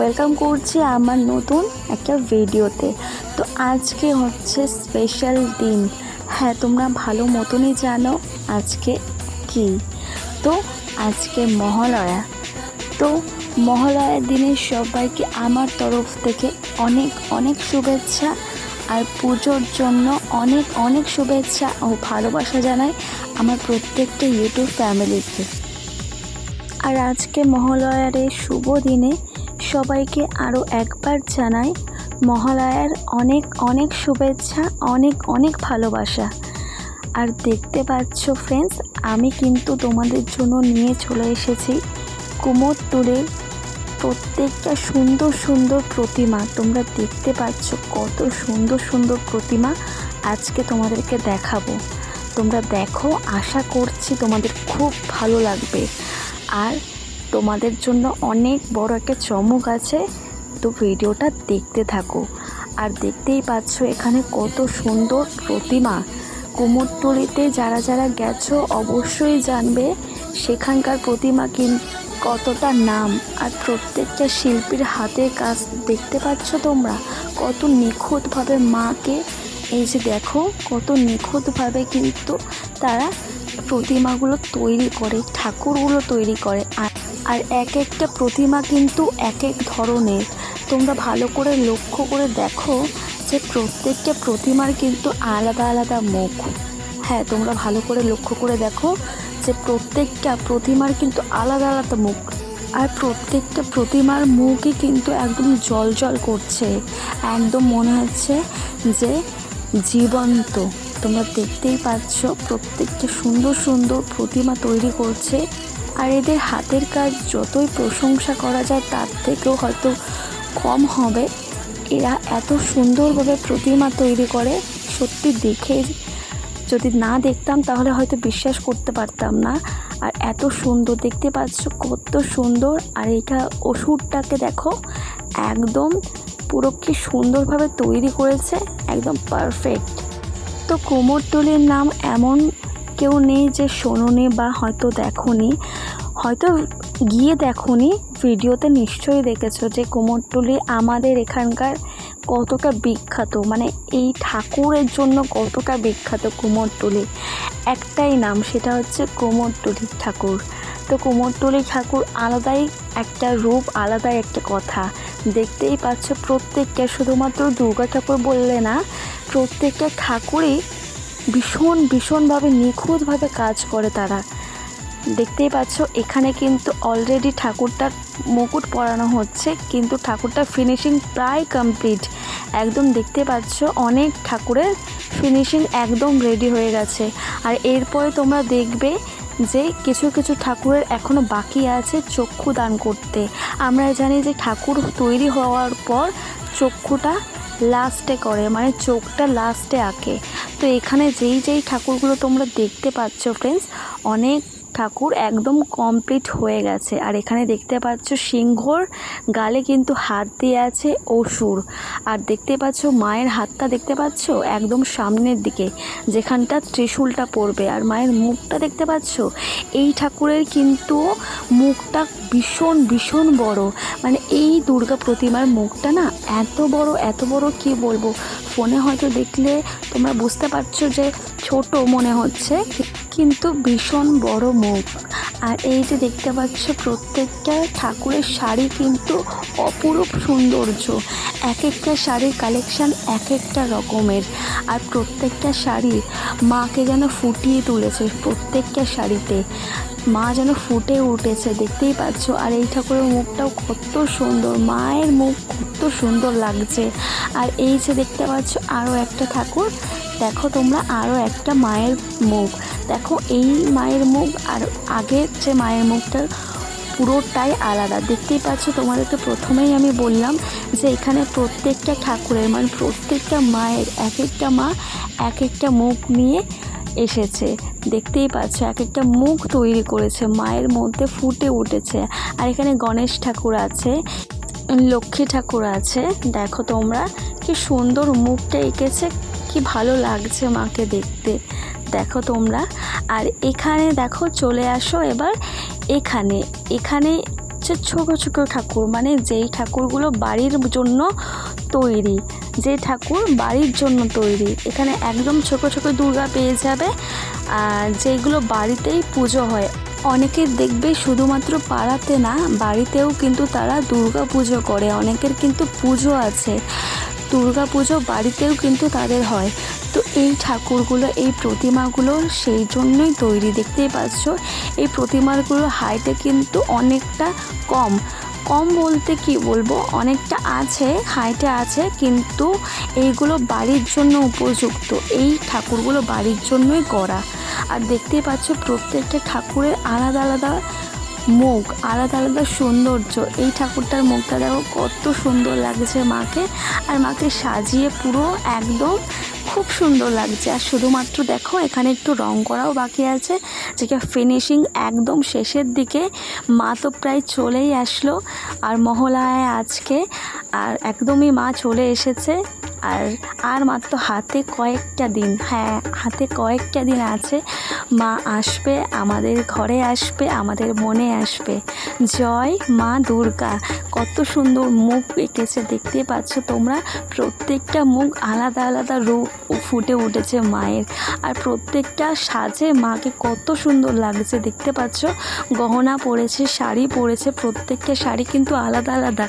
Welcome করছি আমার নতুন একটা ভিডিওতে। তো আজকে হচ্ছে স্পেশাল দিন। হ্যাঁ তোমরা ভালো মতনই জানো আজকে কি। তো আজকে মহালয়া। তো মহালয়ার দিনে সবাইকে আমার তরফ থেকে অনেক অনেক শুভেচ্ছা আর পুজোর জন্য অনেক অনেক শুভেচ্ছা ও ভালোবাসা জানাই আমার প্রত্যেকটা ইউটিউব ফ্যামিলিকে আর আজকে মহালয়ার এই শুভ দিনে সবাইকে আরও একবার জানাই, মহালয়ার অনেক অনেক শুভেচ্ছা, অনেক অনেক ভালোবাসা। আর দেখতে পাচ্ছ ফ্রেন্ডস আমি কিন্তু তোমাদের জন্য নিয়ে চলে এসেছি কুমোরটুলের প্রত্যেকটা সুন্দর সুন্দর প্রতিমা, তোমরা দেখতে পাচ্ছ কত সুন্দর সুন্দর প্রতিমা আজকে তোমাদেরকে দেখাবো। তোমরা দেখো, আশা করছি তোমাদের খুব ভালো লাগবে। আর তোমাদের জন্য অনেক বড় একটা চমক আছে। তো ভিডিওটা দেখতে থাকো। আর দেখতেই পাচ্ছ এখানে কত সুন্দর প্রতিমা। কুমোরটুলিতে যারা যারা গেছো অবশ্যই জানবে সেখানকার প্রতিমা কিন্তু কতটা নাম। আর প্রত্যেকটা শিল্পীর হাতের কাজ দেখতে পাচ্ছ তোমরা? কত নিখুঁতভাবে মাকে এই যে দেখো, কত নিখুঁতভাবে কিন্তু তারা প্রতিমাগুলো তৈরি করে, ঠাকুরগুলো তৈরি করে। আর আর এক একটা প্রতিমা কিন্তু এক এক ধরনের। তোমরা ভালো করে লক্ষ্য করে দেখো যে প্রত্যেকটা প্রতিমার কিন্তু আলাদা আলাদা মুখ। হ্যাঁ তোমরা ভালো করে লক্ষ্য করে দেখো যে প্রত্যেকটা প্রতিমার কিন্তু আলাদা আলাদা মুখ। আর প্রত্যেকটা প্রতিমার মুখই কিন্তু একদম জল জল করছে। একদম মনে হচ্ছে যে জীবন্ত। তোমরা দেখতেই পাচ্ছ প্রত্যেকটা সুন্দর সুন্দর প্রতিমা তৈরি করছে। আর এদের হাতের কাজ যতই প্রশংসা করা যায়, তার থেকেও হয়তো কম হবে। এরা এত সুন্দরভাবে প্রতিমা তৈরি করে, সত্যি দেখে যদি না দেখতাম, তাহলে হয়তো বিশ্বাস করতে পারতাম না। আর এত সুন্দর, দেখতে পাচ্ছ কত সুন্দর। আর এটা ওষুধটাকে দেখো, একদম পুরো কি সুন্দরভাবে তৈরি করেছে, একদম পারফেক্ট তো কুমোরটুলির নাম এমন কেউ নেই যে শোনোনি বা হয়তো দেখোনি। হয়তো গিয়ে দেখোনি, ভিডিওতে নিশ্চয়ই দেখেছ যে কুমোরটুলি আমাদের এখানকার কতটা বিখ্যাত। মানে এই ঠাকুরের জন্য কতটা বিখ্যাত কুমোরটুলি। একটাই নাম, সেটা হচ্ছে কুমোরটুলি ঠাকুর। তো কুমোরটুলি ঠাকুর আলাদাই একটা রূপ, আলাদাই একটা কথা। দেখতেই পাচ্ছ প্রত্যেকটা, শুধুমাত্র দুর্গা ঠাকুর বললে না, প্রত্যেকটা ঠাকুরই ভীষণ, ভীষণভাবে নিখুঁতভাবে কাজ করে তারা। দেখতেই পাচ্ছ, এখানে কিন্তু অলরেডি ঠাকুরটার মুকুট পরানো হচ্ছে, কিন্তু ঠাকুরটার ফিনিশিং প্রায় কমপ্লিট একদম দেখতে পাচ্ছ, অনেক ঠাকুরের ফিনিশিং একদম রেডি হয়ে গেছে। আর এরপরে তোমরা দেখবে যে কিছু কিছু ঠাকুরের এখনও বাকি আছে চক্ষু দান করতে। আমরা জানি যে ঠাকুর তৈরি হওয়ার পর চক্ষুটা লাস্টে করে মানে চোখটা লাস্টে আঁকে। তো এখানে যেই যেই ঠাকুরগুলো তোমরা দেখতে পাচ্ছ ফ্রেন্ডস অনেক ঠাকুর একদম কমপ্লিট হয়ে গেছে। আর এখানে দেখতে পাচ্ছ সিংহর গালে কিন্তু হাত দিয়ে আছে অসুর। আর দেখতে পাচ্ছ মায়ের হাতটা দেখতে পাচ্ছ? একদম সামনের দিকে, যেখানটা ত্রিশূলটা পড়বে। আর মায়ের মুখটা দেখতে পাচ্ছ? এই ঠাকুরের কিন্তু মুখটা ভীষণ ভীষণ বড়। মানে এই দুর্গা প্রতিমার মুখটা না এত বড় এত বড় কি বলব? ফোনে হয়তো দেখলে তোমরা বুঝতে পারছ যে ছোট মনে হচ্ছে, কিন্তু ভীষণ বড় মুখ। আর এই যে দেখতে পাচ্ছ, প্রত্যেকটা ঠাকুরের শাড়ি কিন্তু অপরূপ সৌন্দর্য। এক একটা শাড়ির কালেকশান এক একটা রকমের। আর প্রত্যেকটা শাড়ি মাকে যেন ফুটিয়ে তুলেছে প্রত্যেকটা শাড়িতে। মা যেন ফুটে উঠেছে, দেখতেই পাচ্ছ। আর এই ঠাকুরের মুখটাও কত সুন্দর, মায়ের মুখ কত সুন্দর লাগছে। আর এই যে দেখতে পাচ্ছ, আরও একটা ঠাকুর দেখো তোমরা আরও একটা মায়ের মুখ। দেখো এই মায়ের মুখ আর আগের যে মায়ের মুখটার পুরোটাই আলাদা। দেখতেই পাচ্ছ তোমাদেরকে প্রথমেই আমি বললাম যে এখানে প্রত্যেকটা ঠাকুরের মানে প্রত্যেকটা মায়ের এক একটা মা এক একটা মুখ নিয়ে এসেছে। দেখতেই পাচ্ছ এক একটা মুখ তৈরি করেছে, মায়ের মধ্যে ফুটে উঠেছে। আর এখানে গণেশ ঠাকুর আছে, লক্ষ্মী ঠাকুর আছে। দেখো তোমরা কি সুন্দর মুখটা এঁকেছে। কি ভালো লাগছে মাকে দেখতে। দেখো তোমরা। আর এখানে দেখো, চলে আসো এবার এখানে। এখানে হচ্ছে ছোটো ছোটো ঠাকুর মানে যেই ঠাকুরগুলো বাড়ির জন্য তৈরি, যে ঠাকুর বাড়ির জন্য তৈরি। এখানে একদম ছোটো ছোটো দুর্গা পেয়ে যাবে। আর যেগুলো বাড়িতেই পুজো হয়, অনেকে দেখবে শুধুমাত্র পাড়াতে না, বাড়িতেও কিন্তু তারা দুর্গা পুজো করে। অনেকের কিন্তু পুজো আছে। দুর্গা পুজো বাড়িতেও কিন্তু তাদের হয়। তো এই ঠাকুরগুলো, এই প্রতিমাগুলো সেই জন্যই তৈরি। দেখতেই পাচ্ছ, এই প্রতিমাগুলো হাইটে কিন্তু অনেকটা কম। কম বলতে কি বলব? অনেকটা আছে হাইটে আছে, কিন্তু এইগুলো বাড়ির জন্য উপযুক্ত। এই ঠাকুরগুলো বাড়ির জন্যই করা আর দেখতেই পাচ্ছ, প্রত্যেকটা ঠাকুরের আলাদা আলাদা মুখ, আলাদা আলাদা সৌন্দর্য। এই ঠাকুরটার মুখটা দেখো কত সুন্দর লাগছে মাকে। আর মাকে সাজিয়ে পুরো একদম খুব সুন্দর লাগছে। আর শুধুমাত্র দেখো, এখানে একটু রং করাও বাকি আছে। যেটা ফিনিশিং একদম শেষের দিকে। মা তো প্রায় চলেই আসলো, আর মহলায় আজকে। আর একদমই মা চলে এসেছে। আর আর মাত্র হাতে কয়েকটা দিন হ্যাঁ হাতে কয়েকটা দিন আছে। মা আসবে, আমাদের ঘরে আসবে, আমাদের মনে আসবে। জয় মা দুর্গা। কত সুন্দর মুখ এঁকেছে, দেখতে পাচ্ছ তোমরা? প্রত্যেকটা মুখ আলাদা আলাদা রূপ। ফুটে উঠেছে মায়ের। আর প্রত্যেকটা সাজে মাকে কত সুন্দর লাগছে, দেখতে পাচ্ছ? গহনা পরেছে, শাড়ি পরেছে, প্রত্যেকটা শাড়ি কিন্তু আলাদা আলাদা।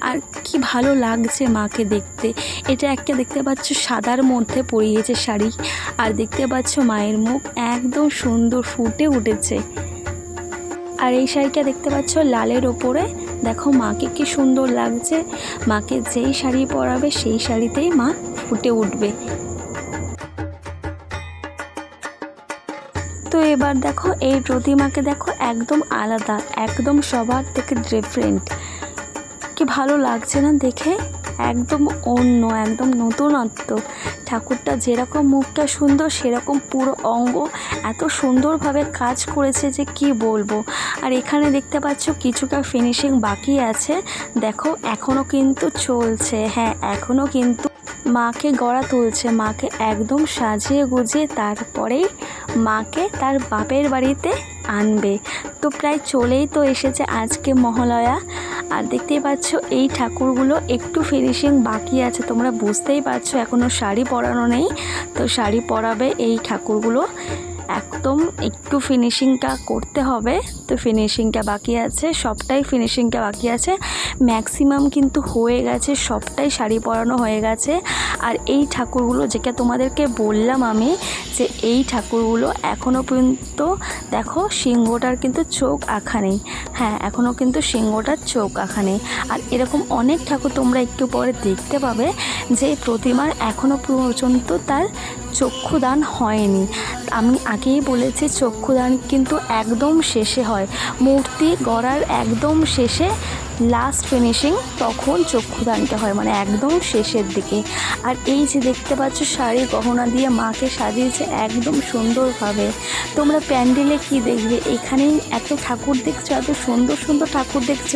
আর কি ভালো লাগছে মাকে দেখতে। এটা একটা দেখতে পাচ্ছ, সাদার মধ্যে পরিয়েছে শাড়ি। আর দেখতে পাচ্ছ মায়ের মুখ একদম সুন্দর ফুটে উঠেছে। আর এই শাড়িটা দেখতে পাচ্ছ লালের ওপরে। দেখো মাকে কি সুন্দর লাগছে। মাকে যেই শাড়ি পরাবে সেই শাড়িতেই মা ফুটে উঠবে। এবার দেখো, এই প্রতিমাকে দেখো একদম আলাদা, একদম সবার থেকে ডিফারেন্ট কি ভালো লাগছে না দেখে? একদম অন্য, একদম নতুনত্ব। ঠাকুরটা যেরকম মুখটা সুন্দর, সেরকম পুরো অঙ্গ। এত সুন্দরভাবে কাজ করেছে যে কি বলব? আর এখানে দেখতে পাচ্ছ কিছুটা ফিনিশিং বাকি আছে। দেখো এখনও কিন্তু চলছে। হ্যাঁ এখনও কিন্তু মাকে গড়া তুলছে। মাকে একদম সাজিয়ে গুজিয়ে তারপরেই মাকে তার বাপের বাড়িতে আনবে। তো প্রায় চলেই তো এসেছে আজকে মহালয়া। আর দেখতেই পাচ্ছ, এই ঠাকুরগুলো একটু ফিনিশিং বাকি আছে। তোমরা বুঝতেই পারছ এখনও শাড়ি পরানো নেই। তো শাড়ি পরাবে এই ঠাকুরগুলো। একদম একটু ফিনিশিংটা করতে হবে। তো ফিনিশিংটা বাকি আছে, সবটাই ফিনিশিংটা বাকি আছে। ম্যাক্সিমাম কিন্তু হয়ে গেছে, সবটাই শাড়ি পরানো হয়ে গেছে। আর এই ঠাকুরগুলো যেটা তোমাদেরকে বললাম আমি, যে এই ঠাকুরগুলো এখনও পর্যন্ত দেখো সিংহটার কিন্তু চোখ আঁকা নেই। হ্যাঁ এখনও কিন্তু সিংহটার চোখ আঁকা নেই। আর এরকম অনেক ঠাকুর তোমরা একটু পরে দেখতে পাবে যে প্রতিমার এখনও পর্যন্ত তার চক্ষুদান হয়নি। আমি আগেই বলেছি চক্ষুদান কিন্তু একদম শেষে হয়। মূর্তি গড়ার একদম শেষে লাস্ট ফিনিশিং তখন চক্ষুদানটা হয় মানে একদম শেষের দিকে। আর এই যে দেখতে পাচ্ছ শাড়ি গহনা দিয়ে মাকে সাজিয়েছে একদম সুন্দরভাবে। তোমরা প্যান্ডেলে কি দেখবে? এখানেই এত ঠাকুর দেখছ, এত সুন্দর সুন্দর ঠাকুর দেখছ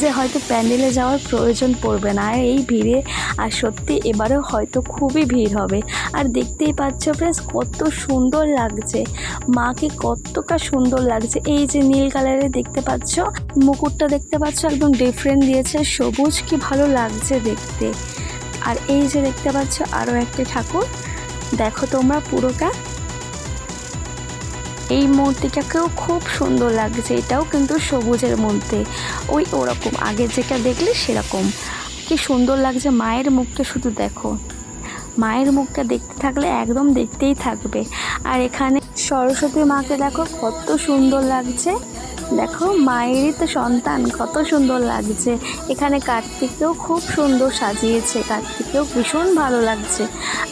যে হয়তো প্যান্ডেলে যাওয়ার প্রয়োজন পড়বে না। আর এই ভিড়ে, আর সত্যি এবারেও হয়তো খুবই ভিড় হবে। আর দেখতেই পাচ্ছ ফ্রেন্ডস কত সুন্দর লাগছে। মাকে কতটা সুন্দর লাগছে। এই যে নীল কালারের দেখতে পাচ্ছ মুকুটটা দেখতে পাচ্ছ? একদম ডিফারেন্ট দিয়েছে। সবুজ কি ভালো লাগছে দেখতে। আর এই যে দেখতে পাচ্ছ আরও একটা ঠাকুর। দেখো তোমরা পুরোটা। এই মূর্তিটাকেও খুব সুন্দর লাগছে। এটাও কিন্তু সবুজের মধ্যে। ওই ওরকম। আগে যেটা দেখলে সেরকম। কি সুন্দর লাগছে। মায়ের মুখটা শুধু দেখো। মায়ের মুখটা দেখতে থাকলে একদম দেখতেই থাকবে। আর এখানে সরস্বতী মাকে দেখো, কত সুন্দর লাগছে। দেখো, মায়েরই তো সন্তান, কত সুন্দর লাগছে। এখানে কার্তিককেও খুব সুন্দর সাজিয়েছে, কার্তিককেও ভীষণ ভালো লাগছে।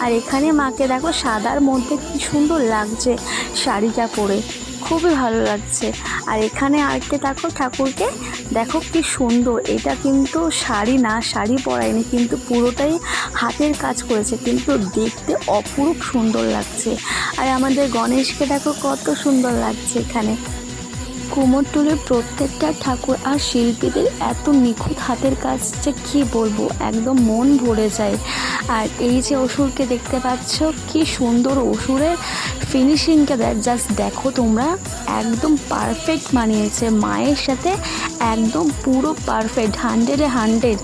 আর এখানে মাকে দেখো, সাদার মধ্যে কি সুন্দর লাগছে শাড়িটা পরে, খুবই ভালো লাগছে। আর এখানে আরেকটা দেখো, ঠাকুরকে, দেখো কি সুন্দর, এটা কিন্তু শাড়ি না, শাড়ি পরায়নি, কিন্তু পুরোটাই হাতের কাজ করেছে, কিন্তু দেখতে অপরূপ সুন্দর লাগছে। আর আমাদের গণেশকে দেখো, কত সুন্দর লাগছে এখানে। কুমোরটুলির প্রত্যেকটা ঠাকুর আর শিল্পীদের এত নিখুঁত হাতের কাজ যে কী বলব, একদম মন ভরে যায়। আর এই যে অসুরকে দেখতে পাচ্ছ, কি সুন্দর অসুরের ফিনিশিংটা দেখ জাস্ট দেখো তোমরা, একদম পারফেক্ট মানিয়েছে। মায়ের সাথে একদম পুরো পারফেক্ট হান্ড্রেডে হান্ড্রেড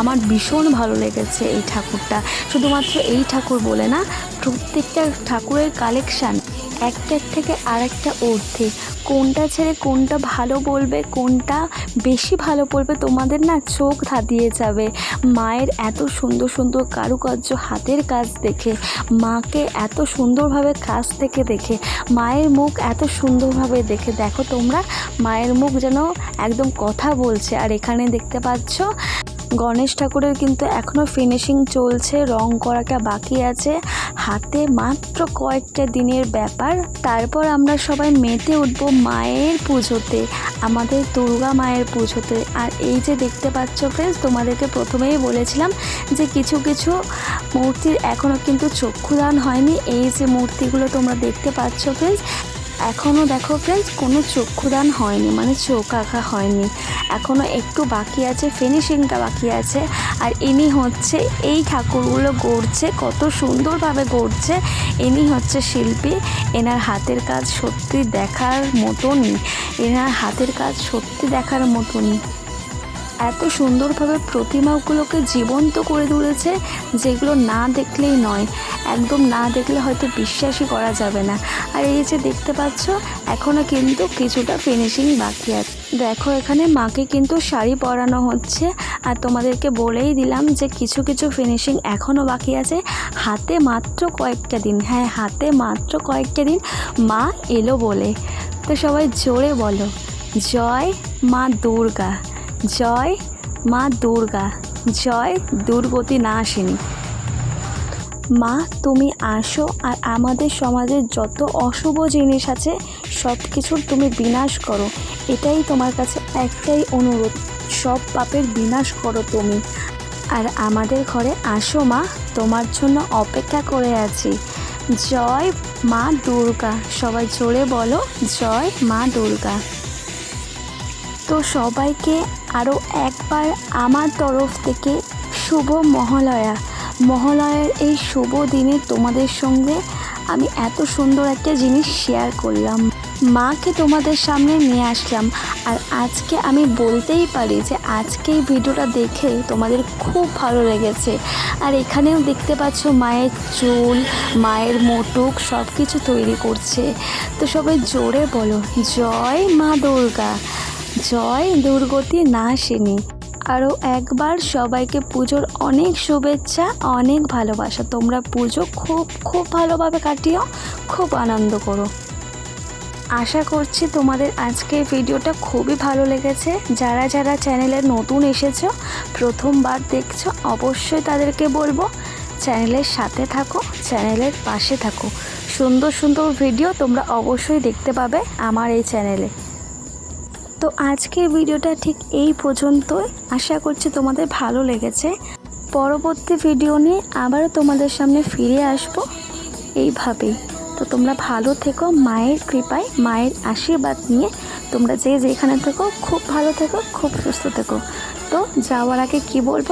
আমার ভীষণ ভালো লেগেছে এই ঠাকুরটা। শুধুমাত্র এই ঠাকুর বলে না প্রত্যেকটা ঠাকুরের কালেকশান একটার থেকে আরেকটা ঊর্ধ্বে কোনটা ছেড়ে কোনটা ভালো বলবে, কোনটা বেশি ভালো বলবে, তোমাদের না চোখ ধাঁধিয়ে যাবে। মায়ের এত সুন্দর সুন্দর কারুকার্য হাতের কাজ দেখে, মাকে এত সুন্দরভাবে কাজ থেকে দেখে, মায়ের মুখ এত সুন্দরভাবে দেখে। দেখো তোমরা, মায়ের মুখ যেন একদম কথা বলছে। আর এখানে দেখতে পাচ্ছ গণেশ ঠাকুরের কিন্তু এখনও ফিনিশিং চলছে, রং করাটা বাকি আছে। হাতে মাত্র কয়েকটা দিনের ব্যাপার। তারপর আমরা সবাই মেতে উঠবো মায়ের পুজোতে, আমাদের দুর্গা মায়ের পুজোতে। আর এই যে দেখতে পাচ্ছ ফ্রেন্ডস তোমাদেরকে প্রথমেই বলেছিলাম যে কিছু কিছু মূর্তির এখনও কিন্তু চক্ষুদান হয়নি। এই যে মূর্তিগুলো তোমরা দেখতে পাচ্ছ ফ্রেন্ডস এখনও দেখো ফ্রেন্ডস কোনো চক্ষুদান হয়নি মানে চোখ আঁকা হয়নি। এখনও একটু বাকি আছে ফিনিশিংটা বাকি আছে। আর ইনি হচ্ছে, এই ঠাকুরগুলো গড়ছে, কত সুন্দরভাবে গড়ছে। ইনি হচ্ছে শিল্পী, এনার হাতের কাজ সত্যি দেখার মতনই। এনার হাতের কাজ সত্যি দেখার মতনই। এত সুন্দরভাবে প্রতিমাগুলোকে জীবন্ত করে তুলেছে যেগুলো না দেখলেই নয়। একদম না দেখলে হয়তো বিশ্বাসই করা যাবে না। আর এই যে দেখতে পাচ্ছ এখনও কিন্তু কিছুটা ফিনিশিং বাকি আছে। দেখো, এখানে মাকে কিন্তু শাড়ি পরানো হচ্ছে। আর তোমাদেরকে বলেই দিলাম যে কিছু কিছু ফিনিশিং এখনও বাকি আছে। হাতে মাত্র কয়েকটা দিন। হ্যাঁ হাতে মাত্র কয়েকটা দিন মা এলো বলে। তো সবাই জোরে বলো, জয় মা দুর্গা। জয় মা দুর্গা, জয় দুর্গতি না আসেনি। মা, তুমি আসো আর আমাদের সমাজের যত অশুভ জিনিস আছে সব কিছুর তুমি বিনাশ করো। এটাই তোমার কাছে একটাই অনুরোধ, সব পাপের বিনাশ করো তুমি। আর আমাদের ঘরে আসো মা, তোমার জন্য অপেক্ষা করে আছি। জয় মা দুর্গা, সবাই জোরে বলো, জয় মা দুর্গা। তো সবাইকে আরও একবার আমার তরফ থেকে শুভ মহালয়া। মহালয়ার এই শুভ দিনে তোমাদের সঙ্গে আমি এত সুন্দর একটা জিনিস শেয়ার করলাম। মাকে তোমাদের সামনে নিয়ে আসলাম। আর আজকে আমি বলতেই পারি যে আজকে এই ভিডিওটা দেখে তোমাদের খুব ভালো লেগেছে। আর এখানেও দেখতে পাচ্ছ মায়ের চুল, মায়ের মোটুক সব কিছু তৈরি করছে। তো সবাই জোরে বলো, জয় মা দুর্গা। জয় দুর্গতি না নাশিনী আরও একবার সবাইকে পুজোর অনেক শুভেচ্ছা, অনেক ভালোবাসা। তোমরা পুজো খুব খুব ভালোভাবে কাটিও, খুব আনন্দ করো। আশা করছি তোমাদের আজকের ভিডিওটা খুবই ভালো লেগেছে। যারা যারা চ্যানেলে নতুন এসেছ, প্রথমবার দেখছ, অবশ্যই তাদেরকে বলব, চ্যানেলের সাথে থাকো, চ্যানেলের পাশে থাকো। সুন্দর সুন্দর ভিডিও তোমরা অবশ্যই দেখতে পাবে আমার এই চ্যানেলে। তো আজকের ভিডিওটা ঠিক এই পর্যন্তই। আশা করছি তোমাদের ভালো লেগেছে। পরবর্তী ভিডিও নিয়ে আবারও তোমাদের সামনে ফিরে আসব এইভাবেই। তো তোমরা ভালো থেকো, মায়ের কৃপায়, মায়ের আশীর্বাদ নিয়ে তোমরা যে যেখানে থেকো, খুব ভালো থেকো, খুব সুস্থ থেকো। তো যাওয়ার আগে কি বলব?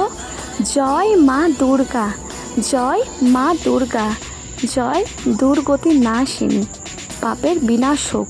জয় মা দুর্গা, জয় মা দুর্গা, জয় দুর্গতি নাশিনী, পাপের বিনাশ হোক।